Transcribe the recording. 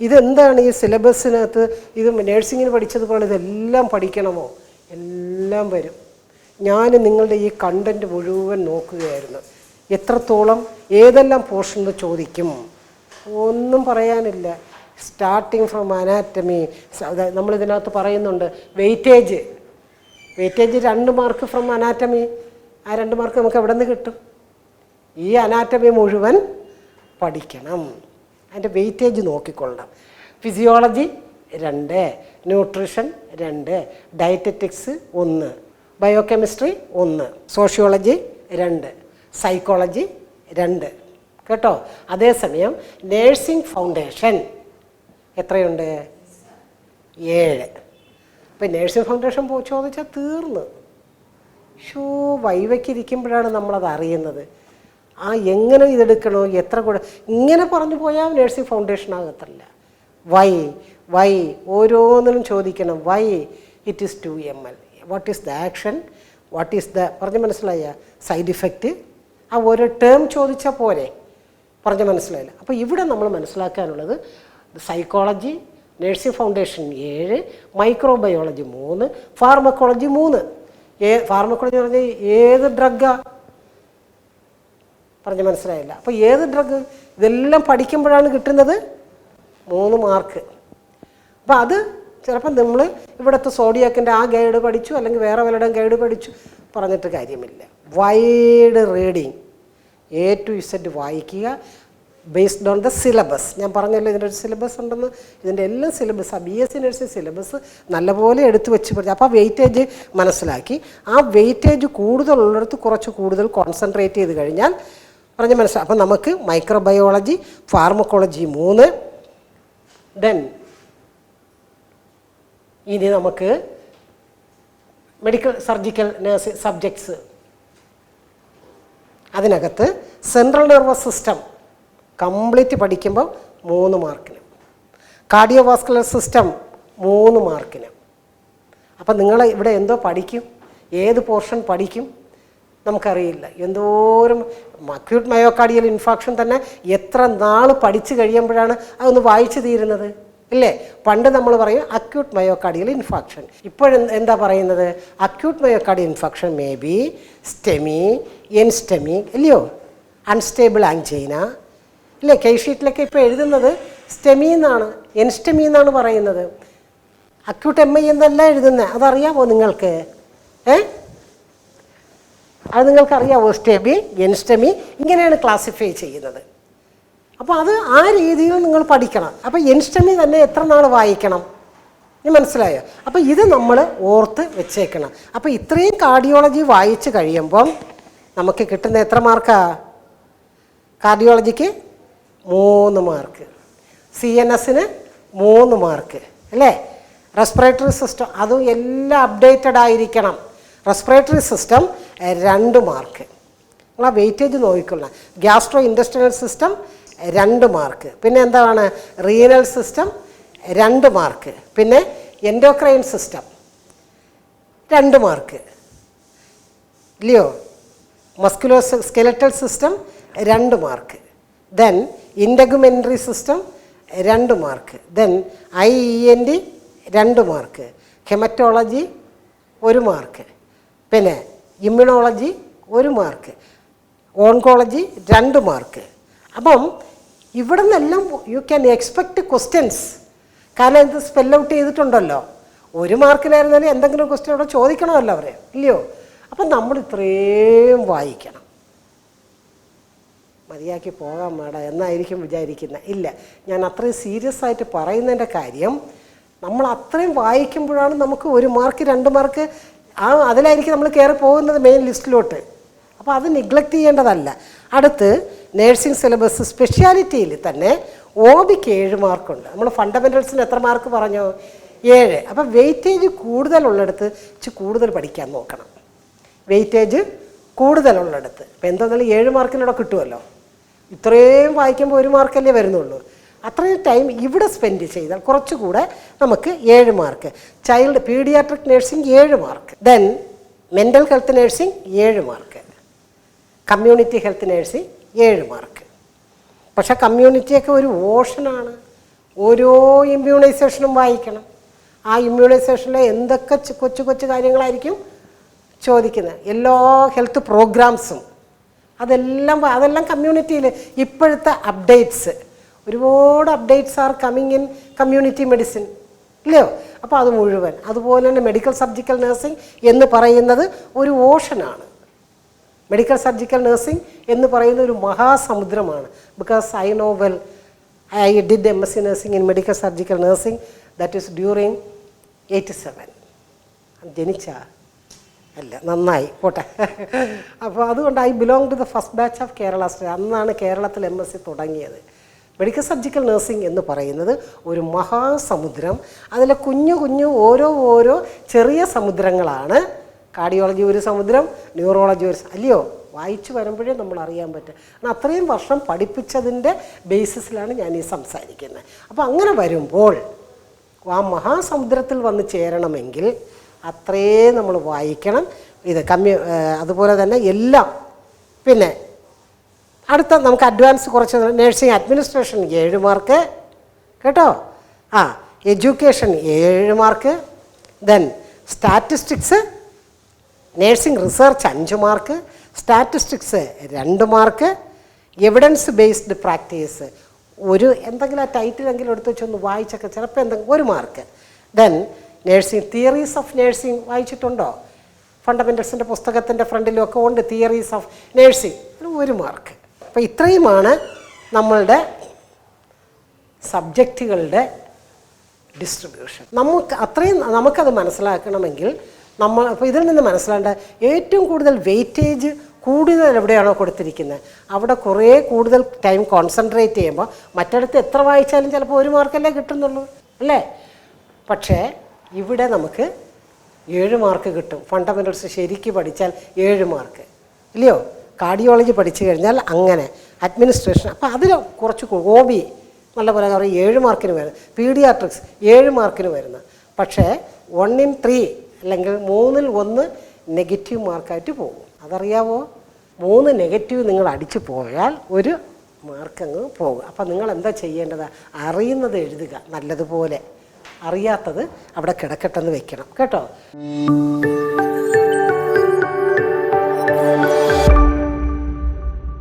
ഇതെന്താണ് ഈ സിലബസിനകത്ത്? ഇത് നേഴ്സിങ്ങിന് പഠിച്ചതുപോലെ ഇതെല്ലാം പഠിക്കണമോ? എല്ലാം വരും. ഞാൻ നിങ്ങളുടെ ഈ കണ്ടന്റ് മുഴുവൻ നോക്കുകയായിരുന്നു. എത്രത്തോളം ഏതെല്ലാം പോർഷൻ ചോദിക്കും. ഒന്നും പറയാനില്ല. സ്റ്റാർട്ടിങ് ഫ്രം അനാറ്റമി നമ്മളിതിനകത്ത് പറയുന്നുണ്ട്. വെയിറ്റേജ് വെയിറ്റേജ് രണ്ട് മാർക്ക് ഫ്രം അനാറ്റമി ആ രണ്ട് മാർക്ക് നമുക്ക് എവിടെ നിന്ന് കിട്ടും? ഈ അനാറ്റമി മുഴുവൻ പഠിക്കണം. അതിന്റെ വെയിറ്റേജ് നോക്കിക്കൊള്ളണം. ഫിസിയോളജി രണ്ട് ന്യൂട്രീഷൻ രണ്ട് ഡയറ്ററ്റിക്സ് ഒന്ന് ബയോകെമിസ്ട്രി ഒന്ന് സോഷ്യോളജി രണ്ട് സൈക്കോളജി രണ്ട്. കേട്ടോ? അതേസമയം നേഴ്സിംഗ് ഫൗണ്ടേഷൻ എത്രയുണ്ട്? ഏഴ്. അപ്പം നേഴ്സിംഗ് ഫൗണ്ടേഷൻ ചോദിച്ചാൽ തീർന്നു. ഷോ വൈവയ്ക്കിരിക്കുമ്പോഴാണ് നമ്മളത് അറിയുന്നത്. ആ എങ്ങനെ ഇതെടുക്കണോ എത്ര കൂടെ ഇങ്ങനെ പറഞ്ഞു പോയാൽ നേഴ്സിംഗ് ഫൗണ്ടേഷൻ ആകത്തില്ല. വൈ വൈ ഓരോന്നിനും ചോദിക്കണം. Why it is to M L what is the action what is the പറഞ്ഞ് മനസ്സിലായ? സൈഡ് ഇഫക്റ്റ് ആ ഓരോ ടേം ചോദിച്ചാൽ പോരെ. പറഞ്ഞ് മനസ്സിലായില്ല. അപ്പോൾ ഇവിടെ നമ്മൾ മനസ്സിലാക്കാനുള്ളത് സൈക്കോളജി നേഴ്സിംഗ് ഫൗണ്ടേഷൻ ഏഴ് മൈക്രോബയോളജി മൂന്ന് ഫാർമക്കോളജി മൂന്ന്. ഏ ഫാർമക്കോളജി പറഞ്ഞാൽ ഏത് ഡ്രഗാ പറഞ്ഞ് മനസ്സിലായില്ല. അപ്പോൾ ഏത് ഡ്രഗ്? ഇതെല്ലാം പഠിക്കുമ്പോഴാണ് കിട്ടുന്നത് മൂന്ന് മാർക്ക്. അപ്പോൾ അത് ചിലപ്പം നമ്മൾ ഇവിടുത്തെ സോഡിയാക്കിന്റെ ആ ഗൈഡ് പഠിച്ചു അല്ലെങ്കിൽ വേറെ വല്ലതും ഗൈഡ് പഠിച്ചു പറഞ്ഞിട്ട് കാര്യമില്ല. Wide reading. A to Z വായിക്കുക ബേസ്ഡ് ഓൺ ദ സിലബസ് ഞാൻ പറഞ്ഞല്ലോ ഇതിന്റെ ഒരു സിലബസ് ഉണ്ടെന്ന്. ഇതിന്റെ എല്ലാ സിലബസ് ആ B S C nursing syllabus നല്ലപോലെ എടുത്തു വെച്ച് പഠിച്ചു. അപ്പോൾ വെയിറ്റേജ് മനസ്സിലാക്കി. ആ വെയിറ്റേജ് കൂടുതലുള്ളിടത്ത് കുറച്ച് കൂടുതൽ കോൺസെൻട്രേറ്റ് ചെയ്ത് കഴിഞ്ഞാൽ പറഞ്ഞ് മനസ്സിലാക്കി അപ്പോൾ നമുക്ക് മൈക്രോബയോളജി ഫാർമക്കോളജി മൂന്ന്. ദെൻ ഇനി നമുക്ക് മെഡിക്കൽ സർജിക്കൽ നേഴ്സ് സബ്ജക്ട്സ് അതിനകത്ത് സെൻട്രൽ നെർവസ് സിസ്റ്റം കംപ്ലീറ്റ് പഠിക്കുമ്പോൾ മൂന്ന് മാർക്കിന്. കാർഡിയോ വാസ്കുലർ സിസ്റ്റം മൂന്ന് മാർക്കിന്. അപ്പം നിങ്ങൾ ഇവിടെ എന്തോ പഠിക്കും? ഏത് പോർഷൻ പഠിക്കും? നമുക്കറിയില്ല. എന്തോരം അക്യൂട്ട് മയോകാർഡിയൽ ഇൻഫാക്ഷൻ തന്നെ എത്ര നാൾ പഠിച്ചു കഴിയുമ്പോഴാണ് അതൊന്ന് വായിച്ചു തീരുന്നത്? ഇല്ലേ? പണ്ട് നമ്മൾ പറയും അക്യൂട്ട് മയോകാർഡിയൽ ഇൻഫാക്ഷൻ. ഇപ്പോഴെന്ത് എന്താ പറയുന്നത്? Acute myocardial infarction may be STEMI NSTEMI ഇല്ലയോ? അൺസ്റ്റേബിൾ ആങ്ജൈന ഇല്ലേ കെ ഷീറ്റിലൊക്കെ ഇപ്പോൾ എഴുതുന്നത് സ്റ്റെമി എന്നാണ് എൻസ്റ്റെമി എന്നാണ് പറയുന്നത്. അക്യൂട്ട് എം ഐ എന്നല്ല എഴുതുന്നത് അതറിയാമോ നിങ്ങൾക്ക്? ഏ? അത് നിങ്ങൾക്ക് അറിയാമോ സ്റ്റെമി എൻസ്റ്റെമി? ഇങ്ങനെയാണ് ക്ലാസിഫൈ ചെയ്യുന്നത്. അപ്പോൾ അത് ആ രീതിയിൽ നിങ്ങൾ പഠിക്കണം. അപ്പോൾ എൻസ്റ്റമി തന്നെ എത്ര നാൾ വായിക്കണം? ഇനി മനസ്സിലായോ? അപ്പോൾ ഇത് നമ്മൾ ഓർത്ത് വെച്ചേക്കണം. അപ്പോൾ ഇത്രയും കാർഡിയോളജി വായിച്ച് കഴിയുമ്പം നമുക്ക് കിട്ടുന്ന എത്ര മാർക്കാ? കാർഡിയോളജിക്ക് മൂന്ന് മാർക്ക് സി എൻ എസിന് മൂന്ന് മാർക്ക് അല്ലേ? റെസ്പിറേറ്ററി സിസ്റ്റം അതും എല്ലാം അപ്ഡേറ്റഡ് ആയിരിക്കണം. റെസ്പിറേറ്ററി സിസ്റ്റം രണ്ട് മാർക്ക് നിങ്ങൾ ആ വെയിറ്റേജ് നോക്കിക്കൊള്ളാം ഗ്യാസ്ട്രോ ഇൻഡസ്ട്രിയൽ സിസ്റ്റം രണ്ട് മാർക്ക് പിന്നെ എന്താണ്? റീനൽ സിസ്റ്റം രണ്ട് മാർക്ക് പിന്നെ എൻഡോക്രൈൻ സിസ്റ്റം രണ്ട് മാർക്ക് ഇല്ലയോ? മസ്കുലോ സ്കെലറ്റൽ സിസ്റ്റം രണ്ട് മാർക്ക് ദെൻ ഇൻഡഗുമെന്ററി സിസ്റ്റം രണ്ട് mark then I E N D രണ്ട് മാർക്ക് ഹെമറ്റോളജി ഒരു മാർക്ക് പിന്നെ ഇമ്മ്യൂണോളജി ഒരു മാർക്ക് ഓൺകോളജി രണ്ട് മാർക്ക് അപ്പം ഇവിടെ നിന്നെല്ലാം യു ക്യാൻ എക്സ്പെക്റ്റ് ക്വസ്റ്റ്യൻസ് കാരണം ഇത് സ്പെൽ ഔട്ട് ചെയ്തിട്ടുണ്ടല്ലോ. ഒരു മാർക്കിനായിരുന്നാലും എന്തെങ്കിലും ക്വസ്റ്റ്യൻ അവിടെ ചോദിക്കണമല്ലോ അവരെ. ഇല്ലയോ? അപ്പം നമ്മൾ ഇത്രയും വായിക്കണം. മതിയാക്കി പോകാൻ വേണ്ട എന്നായിരിക്കും വിചാരിക്കുന്നത് ഇല്ല ഞാൻ അത്രയും സീരിയസ് ആയിട്ട് പറയുന്നതിന്റെ കാര്യം നമ്മൾ അത്രയും വായിക്കുമ്പോഴാണ് നമുക്ക് ഒരു മാർക്ക് രണ്ട് മാർക്ക് ആ അതിലായിരിക്കും നമ്മൾ കയറി പോകുന്നത് മെയിൻ ലിസ്റ്റിലോട്ട് അപ്പോൾ അത് നിഗ്ലക്റ്റ് ചെയ്യേണ്ടതല്ല. അടുത്ത് നേഴ്സിംഗ് സിലബസ് സ്പെഷ്യാലിറ്റിയിൽ തന്നെ ഒ ബിക്ക് ഏഴ് മാർക്കുണ്ട് നമ്മൾ ഫണ്ടമെന്റൽസിന് എത്ര മാർക്ക് പറഞ്ഞു? ഏഴ്. അപ്പം വെയിറ്റേജ് കൂടുതലുള്ളിടത്ത് ഇച്ച് കൂടുതൽ പഠിക്കാൻ നോക്കണം. വെയിറ്റേജ് കൂടുതലുള്ളിടത്ത്. ഇപ്പം എന്താണെന്നാലും ഏഴ് മാർക്കിനൂടെ കിട്ടുമല്ലോ ഇത്രയും വായിക്കുമ്പോൾ ഒരു മാർക്കല്ലേ വരുന്നുള്ളൂ. അത്രയും ടൈം ഇവിടെ സ്പെൻഡ് ചെയ്താൽ കുറച്ചുകൂടെ നമുക്ക് ഏഴ് മാർക്ക്. ചൈൽഡ് പീഡിയാട്രിക് നേഴ്സിംഗ് ഏഴ് mark. Then mental health nursing ഏഴ് മാർക്ക്. കമ്മ്യൂണിറ്റി ഹെൽത്ത് നേഴ്സിംഗ് ഏഴ് മാർക്ക്. പക്ഷേ കമ്മ്യൂണിറ്റിയൊക്കെ ഒരു ഓഷനാണ് ഓരോ ഇമ്മ്യൂണൈസേഷനും വായിക്കണം. ആ ഇമ്മ്യൂണൈസേഷനിലെ എന്തൊക്കെ കൊച്ചു കൊച്ചു കാര്യങ്ങളായിരിക്കും ചോദിക്കുന്നത്. എല്ലാ ഹെൽത്ത് പ്രോഗ്രാംസും അതെല്ലാം അതെല്ലാം കമ്മ്യൂണിറ്റിയിൽ ഇപ്പോഴത്തെ അപ്ഡേറ്റ്സ് ഒരുപാട് updates are coming in community medicine ഇല്ലയോ? അപ്പോൾ അത് മുഴുവൻ. അതുപോലെ തന്നെ മെഡിക്കൽ സർജിക്കൽ നഴ്സിംഗ് എന്ന് പറയുന്നത് ഒരു ഓഷനാണ്. മെഡിക്കൽ സർജിക്കൽ നഴ്സിംഗ് എന്ന് പറയുന്ന ഒരു മഹാസമുദ്രമാണ്. Because I know well I did M S C nursing in medical surgical nursing that is during eighty seven ജനിച്ച അല്ല നന്നായി. പോട്ടെ. അപ്പോൾ അതുകൊണ്ട് I belong to the first batch of Kerala state അന്നാണ് കേരളത്തിൽ എം എസ് സി തുടങ്ങിയത്. Medical surgical nursing എന്ന് പറയുന്നത് ഒരു മഹാസമുദ്രം. അതിലെ കുഞ്ഞു കുഞ്ഞു ഓരോ ഓരോ ചെറിയ സമുദ്രങ്ങളാണ്. കാർഡിയോളജി ഒരു സമുദ്രം ന്യൂറോളജി ഒരു അല്ലയോ? വായിച്ചു വരുമ്പോഴേ നമ്മൾ അറിയാൻ പറ്റും. അത്രയും വർഷം പഠിപ്പിച്ചതിന്റെ ബേസിസിലാണ് ഞാൻ ഈ സംസാരിക്കുന്നത്. അപ്പോൾ അങ്ങനെ വരുമ്പോൾ ആ മഹാസമുദ്രത്തിൽ വന്ന് ചേരണമെങ്കിൽ അത്രയും നമ്മൾ വായിക്കണം. ഇത് കമ്മ്യൂ അതുപോലെ തന്നെ എല്ലാം. പിന്നെ അടുത്ത നമുക്ക് അഡ്വാൻസ് കുറച്ച് നേഴ്സിംഗ് അഡ്മിനിസ്ട്രേഷൻ ഏഴ് മാർക്ക് കേട്ടോ? ആ എഡ്യൂക്കേഷൻ ഏഴ് mark then statistics nursing research അഞ്ച് മാർക്ക് സ്റ്റാറ്റിസ്റ്റിക്സ് രണ്ട് മാർക്ക് എവിഡൻസ് ബേസ്ഡ് പ്രാക്ടീസ് ഒരു എന്തെങ്കിലും ആ ടൈറ്റിലെങ്കിലും എടുത്ത് വെച്ചൊന്ന് വായിച്ചൊക്കെ ചിലപ്പോൾ എന്തെങ്കിലും ഒരു mark then nursing theories of nursing വായിച്ചിട്ടുണ്ടോ? ഫണ്ടമെന്റൽസിന്റെ പുസ്തകത്തിന്റെ ഫ്രണ്ടിലും ഒക്കെ ഉണ്ട് തിയറീസ് ഓഫ് നേഴ്സിംഗ് ഒരു മാർക്ക് അപ്പോൾ ഇത്രയുമാണ് നമ്മളുടെ സബ്ജക്റ്റുകളുടെ ഡിസ്ട്രിബ്യൂഷൻ നമുക്ക് അത്രയും നമുക്കത് മനസ്സിലാക്കണമെങ്കിൽ നമ്മൾ അപ്പോൾ ഇതിൽ നിന്ന് മനസ്സിലാണ്ട ഏറ്റവും കൂടുതൽ വെയിറ്റേജ് കൂടുതൽ എവിടെയാണോ കൊടുത്തിരിക്കുന്നത്. അവിടെ കുറേ കൂടുതൽ ടൈം കോൺസെൻട്രേറ്റ് ചെയ്യുമ്പോൾ മറ്റിടത്ത് എത്ര വായിച്ചാലും ചിലപ്പോൾ ഒരു മാർക്കല്ലേ കിട്ടുന്നുള്ളൂ. അല്ലേ? പക്ഷേ ഇവിടെ നമുക്ക് ഏഴ് മാർക്ക് കിട്ടും. ഫണ്ടമെന്റൽസ് ശരിക്ക് പഠിച്ചാൽ ഏഴ് മാർക്ക്. ഇല്ലയോ? കാർഡിയോളജി പഠിച്ചു കഴിഞ്ഞാൽ അങ്ങനെ. അഡ്മിനിസ്ട്രേഷൻ അപ്പോൾ അതിൽ കുറച്ച് ഹോബി നല്ല പോലെ പറയും ഏഴ് മാർക്കിന് വരുന്നത് പീഡിയാട്രിക്സ് ഏഴ് മാർക്കിന് വരുന്ന. പക്ഷേ വൺ ഇൻ ത്രീ അല്ലെങ്കിൽ മൂന്നിൽ ഒന്ന് നെഗറ്റീവ് മാർക്കായിട്ട് പോകും. അതറിയാവോ? മൂന്ന് നെഗറ്റീവ് നിങ്ങൾ അടിച്ചു പോയാൽ ഒരു മാർക്ക് അങ്ങ് പോകും. അപ്പം നിങ്ങൾ എന്താ ചെയ്യേണ്ടത്? അറിയുന്നത് എഴുതുക. നല്ലതുപോലെ. അറിയാത്തത് അവിടെ കിടക്കട്ടെന്ന് വെക്കണം. കേട്ടോ?